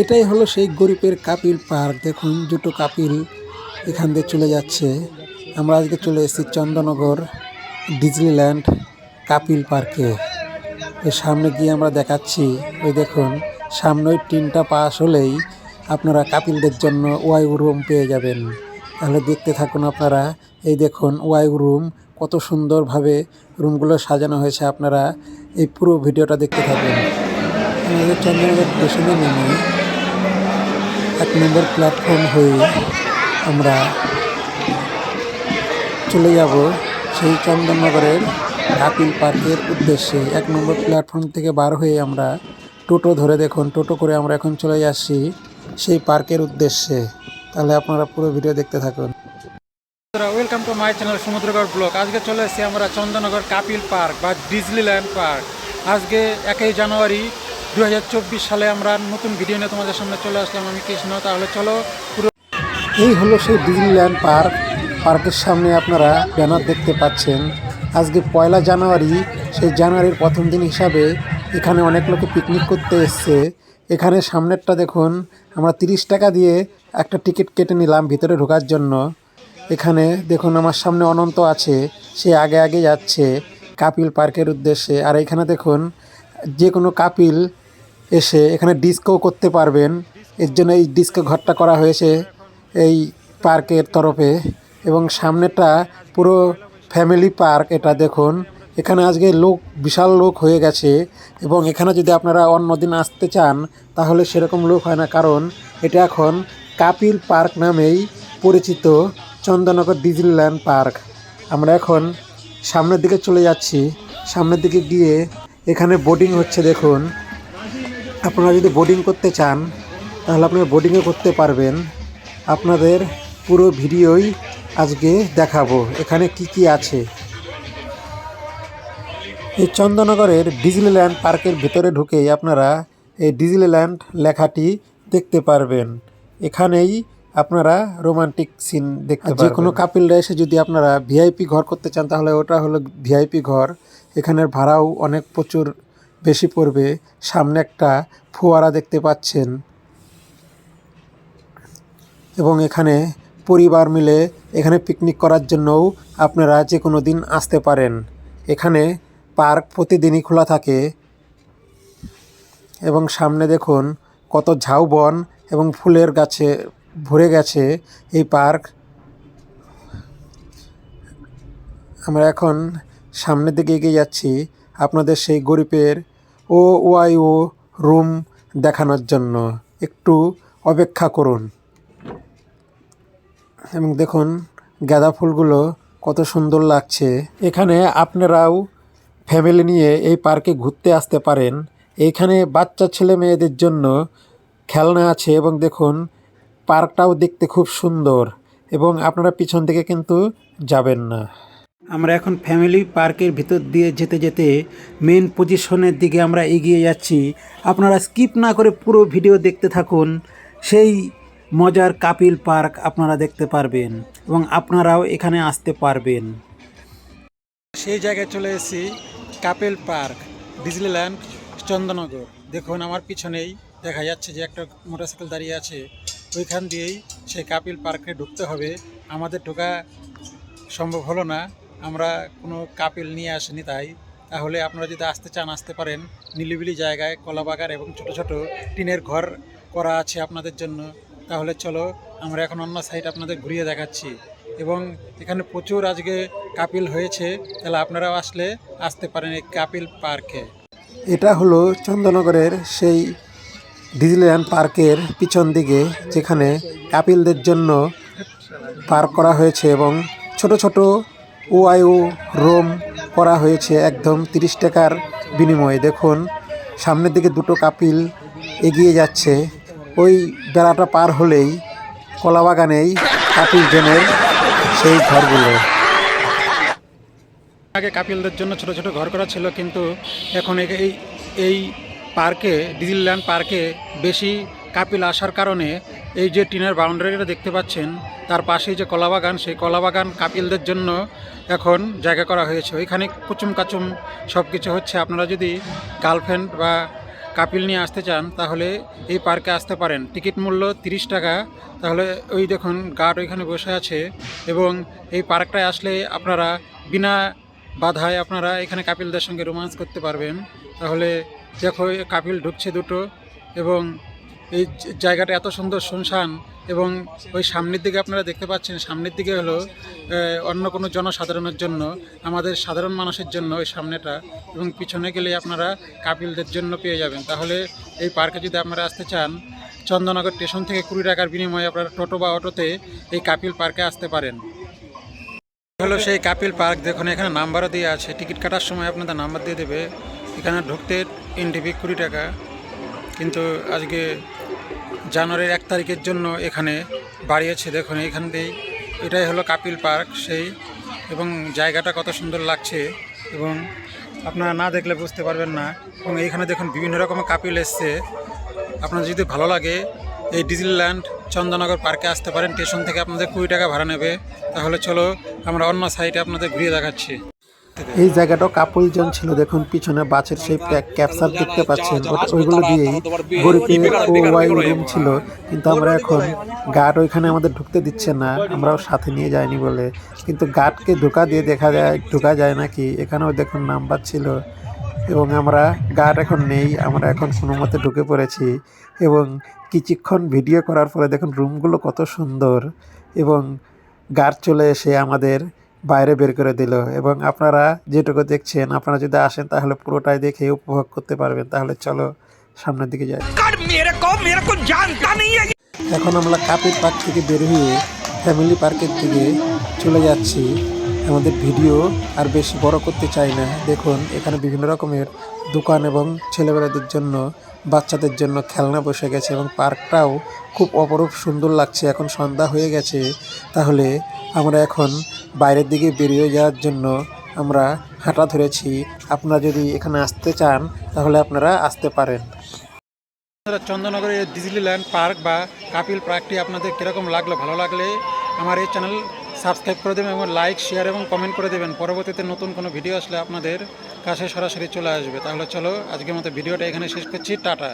এটাই হলো সেই গরিবের কাপিল পার্ক। দেখুন, দুটো কাপিল এখান দিয়ে চলে যাচ্ছে। আমরা আজকে চলে এসেছি চন্দ্রনগর ডিজনিল্যান্ড কাপিল পার্কে। এর সামনে গিয়ে আমরা দেখাচ্ছি ওই দেখুন সামনে ওই টিনটা পাস হলেই আপনারা কাপিলদের জন্য ওয়াই রুম পেয়ে যাবেন। তাহলে দেখতে থাকুন আপনারা, এই দেখুন ওয়াই রুম, কত সুন্দরভাবে রুমগুলো সাজানো হয়েছে আপনারা। এই পুরো ভিডিওটা দেখতে থাকুন। আমাদের চন্দ্রনগর স্টেশনে নেমে এক নম্বর প্ল্যাটফর্ম হয়ে আমরা চলে যাব সেই চন্দননগরের কাপিল পার্কের উদ্দেশ্যে। এক নম্বর প্ল্যাটফর্ম থেকে বার হয়ে আমরা টোটো ধরে দেখুন, টোটো করে আমরা এখন চলে যাচ্ছি সেই পার্কের উদ্দেশ্যে। তাহলে আপনারা পুরো ভিডিও দেখতে থাকুন। Welcome to my channel Samudragarh blog আজকে চলে এসেছি আমরা চন্দননগর কাপিল পার্ক বা ডিজনিল্যান্ড পার্ক। আজকে একই জানুয়ারি দু হাজার চব্বিশ সালে আমরা নতুন ভিডিও নিয়ে তোমাদের সামনে চলে আসলাম। আমি কৃষ্ণ, তাহলে চলো পুরো এই হলো সেই ডিজনিল্যান্ড পার্ক। পার্কের সামনে আপনারা ব্যানার দেখতে পাচ্ছেন। আজকে পয়লা জানুয়ারি, সেই জানুয়ারির প্রথম দিন হিসাবে এখানে অনেক লোকে পিকনিক করতে এসছে। এখানে সামনেরটা দেখুন, আমরা তিরিশ টাকা দিয়ে একটা টিকিট কেটে নিলাম ভিতরে ঢোকার জন্য। এখানে দেখুন, আমার সামনে অনন্ত আছে, সে আগে আগে যাচ্ছে কাপিল পার্কের উদ্দেশ্যে। আর এখানে দেখুন, যে কোনো কাপিল এসে এখানে ডিস্কো করতে পারবেন। এর জন্য এই ডিস্কো ঘরটা করা হয়েছে এই পার্কের তরফে এবং সামনেটা পুরো ফ্যামিলি পার্ক এটা দেখুন। এখানে আজকে লোক, বিশাল লোক হয়ে গেছে এবং এখানে যদি আপনারা অন্য দিন আসতে চান তাহলে সেরকম লোক হয় না কারণ এটা এখন কাপিল পার্ক নামেই পরিচিত চন্দননগর ডিজনিল্যান্ড পার্ক। আমরা এখন সামনের দিকে চলে যাচ্ছি। সামনের দিকে গিয়ে এখানে বোটিং হচ্ছে দেখুন। আপনারা যদি বোর্ডিং করতে চান তাহলে আপনারা বোটিংও করতে পারবেন। আপনাদের পুরো ভিডিওই আজকে দেখাবো এখানে কি কি আছে। এই চন্দননগরের ডিজনিল্যান্ড পার্কের ভিতরে ঢুকেই আপনারা এই ডিজনিল্যান্ড লেখাটি দেখতে পারবেন। এখানেই আপনারা রোমান্টিক সিন দেখতে যে কোনো কাপিলরা এসে যদি আপনারা ভিআইপি ঘর করতে চান তাহলে ওটা হলো ভিআইপি ঘর। এখানের ভাড়াও অনেক প্রচুর বেশি পড়বে। সামনে একটা ফোয়ারা দেখতে পাচ্ছেন। এবং এখানে পরিবার মিলে এখানে পিকনিক করার জন্যও আপনারা যে কোনো দিন আসতে পারেন। এখানে পার্ক প্রতিদিনই খোলা থাকে। এবং সামনে দেখুন কত ঝাউবন এবং ফুলের গাছে ভরে গেছে এই পার্ক আমরা এখন সামনের দিকে এগিয়ে যাচ্ছি। আপনাদের সেই গরিবের ও ওয়াই ও রুম দেখানোর জন্য। একটু অপেক্ষা করুন। এবং দেখুন, গাঁদা ফুলগুলো কত সুন্দর লাগছে। এখানে আপনারাও ফ্যামিলি নিয়ে এই পার্কে ঘুরতে আসতে পারেন। এইখানে বাচ্চা ছেলে মেয়েদের জন্য খেলনা আছে এবং দেখুন, পার্কটাও দেখতে খুব সুন্দর। এবং আপনারা পিছন দিকে কিন্তু যাবেন না। আমরা এখন ফ্যামিলি পার্কের ভিতর দিয়ে যেতে যেতে মেন পজিশনের দিকে আমরা এগিয়ে যাচ্ছি। আপনারা স্কিপ না করে পুরো ভিডিও দেখতে থাকুন। সেই মজার কাপিল পার্ক আপনারা দেখতে পারবেন এবং আপনারাও এখানে আসতে পারবেন। সেই জায়গায় চলে এসেছি কাপিল পার্ক ডিজনিল্যান্ড চন্দননগর। দেখুন, আমার পিছনেই দেখা যাচ্ছে যে একটা মোটরসাইকেল দাঁড়িয়ে আছে। ওইখান দিয়েই সেই কাপিল পার্কে ঢুকতে হবে। আমাদের ঢোকা সম্ভব হলো না। আমরা কোনো কাপিল নিয়ে আসিনি তাই। তাহলে আপনারা যদি আসতে চান, আসতে পারেন। নিলিবিলি জায়গায় কলাবাগান এবং ছোট ছোট টিনের ঘর করা আছে আপনাদের জন্য। তাহলে চলো, আমরা এখন অন্য সাইড আপনাদের ঘুরিয়ে দেখাচ্ছি। এবং এখানে প্রচুর আজকে কাপিল হয়েছে। তাহলে আপনারাও আসলে আসতে পারেন এই কাপিল পার্কে। এটা হলো চন্দননগরের সেই ডিজনিল্যান্ড পার্কের পিছন দিকে, যেখানে কাপিলদের জন্য পার্ক করা হয়েছে এবং ছোট ছোট ওআইও রোম করা হয়েছে একদম তিরিশ টাকার বিনিময়ে। দেখুন, সামনের দিকে দুটো কাপিল এগিয়ে যাচ্ছে। ওই বেড়াটা পার হলেই কলাবাগানেই কাপিল জনের সেই ঘরগুলো। আগে কাপিলদের জন্য ছোট ছোট ঘর করা ছিল, কিন্তু এখন এই এই পার্কে ডিজনিল্যান্ড পার্কে বেশি কাপিল আসার কারণে এই যে টিনের বাউন্ডারিটা দেখতে পাচ্ছেন, তার পাশেই যে কলাবাগান, সেই কলাবাগান কাপিলদের জন্য এখন জায়গা করা হয়েছে। ওইখানে কুচুম কাচুম সব কিছু হচ্ছে। আপনারা যদি গার্লফ্রেন্ড বা কাপিল নিয়ে আসতে চান, তাহলে এই পার্কে আসতে পারেন। টিকিট মূল্য তিরিশ টাকা। তাহলে ওই দেখুন, গার্ড ওইখানে বসে আছে এবং এই পার্কটায় আসলে আপনারা বিনা বাধায় আপনারা এখানে কাপিলদের সঙ্গে রোমান্স করতে পারবেন। তাহলে দেখো কাপিল ঢুকছে দুটো এবং এই জায়গাটা এত সুন্দর শুনশান এবং ওই সামনের দিকে আপনারা দেখতে পাচ্ছেন, সামনের দিকে হলো অন্য কোনো জনসাধারণের জন্য, আমাদের সাধারণ মানুষের জন্য ওই সামনেটা এবং পিছনে গেলে আপনারা কাপিলদের জন্য পেয়ে যাবেন। তাহলে এই পার্কে যদি আপনারা আসতে চান, চন্দননগর স্টেশন থেকে কুড়ি টাকার বিনিময়ে আপনারা টোটো বা অটোতে এই কাপিল পার্কে আসতে পারেন। হলো সেই কাপিল পার্ক, দেখুন এখানে নাম্বারও দিয়ে আছে, টিকিট কাটার সময় আপনাদের নাম্বার দিয়ে দেবে। এখানে ঢুকতে এন্ট্রি ফি কুড়ি টাকা, কিন্তু আজকে জানুয়ারির এক তারিখের জন্য এখানে বাড়িয়েছে। দেখুন, এখান দিয়েই এটাই হলো কাপিল পার্ক সেই, এবং জায়গাটা কত সুন্দর লাগছে, এবং আপনারা না দেখলে বুঝতে পারবেন না। এবং এইখানে দেখুন, বিভিন্ন রকমের কাপিল এসছে। আপনার যদি ভালো লাগে, এই ডিজনিল্যান্ড চন্দননগর পার্কে আসতে পারেন। স্টেশন থেকে আপনাদের কুড়ি টাকা ভাড়া নেবে। তাহলে চলো, আমরা অন্য সাইডে আপনাদের ঘুরিয়ে দেখাচ্ছি। এই জায়গাটাও কাপুলজন ছিল, দেখুন পিছনে বাসের সেই ক্যাপচার দেখতে পাচ্ছেন। ওইগুলো দিয়েই ও ওয়াই রুম ছিল, কিন্তু আমরা এখন গার্ড ওইখানে আমাদের ঢুকতে দিচ্ছে না, আমরাও সাথে নিয়ে যাইনি বলে। কিন্তু গার্ডকে ঢোকা দিয়ে দেখা যায়, ঢোকা যায় নাকি, এখানেও দেখুন নাম্বার ছিল। এবং আমরা গার্ড এখন নেই, আমরা এখন কোনো মতে ঢুকে পড়েছি। এবং কিছুক্ষণ ভিডিও করার পরে দেখুন রুমগুলো কত সুন্দর। এবং গার্ড চলে এসে আমাদের বাইরে বের করে দিল এবং আপনারা যেটুকু দেখছেন আপনারা যদি আসেন তাহলে পুরোটাই দেখে উপভোগ করতে পারবেন। তাহলে চলো সামনের দিকে যাই। এখন আমরা কাপির পার্ক থেকে বের হয়ে ফ্যামিলি পার্কের দিকে চলে যাচ্ছি। আমাদের ভিডিও আর বেশি বড় করতে চাই না। দেখুন, এখানে বিভিন্ন রকমের দোকান এবং ছেলেমেয়েদের জন্য, বাচ্চাদের জন্য খেলনা বসে গেছে এবং পার্কটাও খুব অপরূপ সুন্দর লাগছে। এখন সন্ধ্যা হয়ে গেছে, তাহলে আমরা এখন বাইরের দিকে বেরিয়ে যাওয়ার জন্য আমরা হাঁটা ধরেছি। আপনারা যদি এখানে আসতে চান, তাহলে আপনারা আসতে পারেন। আপনারা চন্দননগরের ডিজনিল্যান্ড পার্ক বা কাপিল পার্কটি আপনাদের কীরকম লাগল, ভালো লাগলে আমার এই চ্যানেল সাবস্ক্রাইব করে দেবেন এবং লাইক, শেয়ার এবং কমেন্ট করে দেবেন। পরবর্তীতে নতুন কোনো ভিডিও আসলে আপনাদের কাছে সরাসরি চলে আসবে। তাহলে চলো, আজকের মতো ভিডিওটা এখানে শেষ করছি। টাটা।